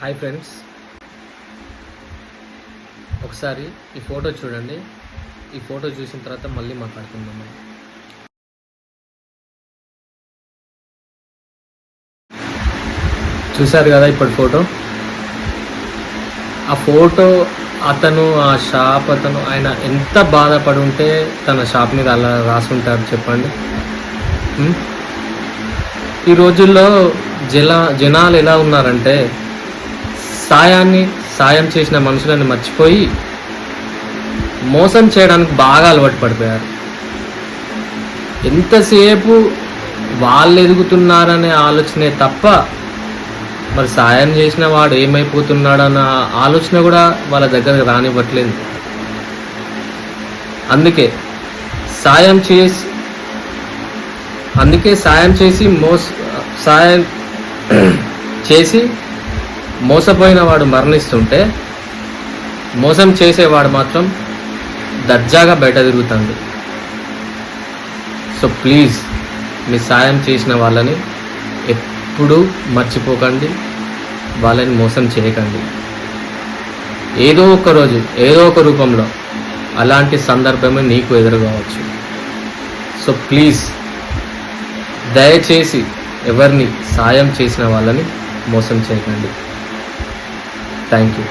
Hi friends ఒకసారి ఈ photo చూడండి. ఈ ఫోటో చూసిన తర్వాత మళ్ళీ మాట్లాడుకుందాం చూశారు కదా ఇప్పుడు ఫోటో? ఆ ఫోటో అతను ఆ షాప్ అతను ఆయన ఎంత బాధపడి ఉంటే తన షాప్ మీద అలా రాసుంటారు చెప్పండి. ఈ రోజుల్లో జల జనాలు ఎలా ఉన్నారంటే సాయాన్ని సాయం చేసిన మనుషులను మర్చిపోయి మోసం చేయడానికి బాగా అలవాటు పడిపోయారు. ఎంతసేపు వాళ్ళు ఎదుగుతున్నారనే ఆలోచనే తప్ప మరి సాయం చేసిన వాడు ఏమైపోతున్నాడన్న ఆలోచన కూడా వాళ్ళ దగ్గరకు రానివ్వట్లేదు. అందుకే సాయం చేసి అందుకే సాయం చేసి మోస సాయం చేసి మోసపోయిన వాడు మరణిస్తుంటే మోసం చేసేవాడు మాత్రం దర్జాగా బయట తిరుగుతుంది సో ప్లీజ్ మీ సాయం చేసిన వాళ్ళని ఎప్పుడూ మర్చిపోకండి. వాళ్ళని మోసం చేయకండి. ఏదో ఒక రోజు ఏదో ఒక రూపంలో అలాంటి సందర్భమే నీకు ఎదురుకోవచ్చు. సో ప్లీజ్ దయచేసి ఎవరిని సాయం చేసిన వాళ్ళని మోసం చేయకండి. Thank you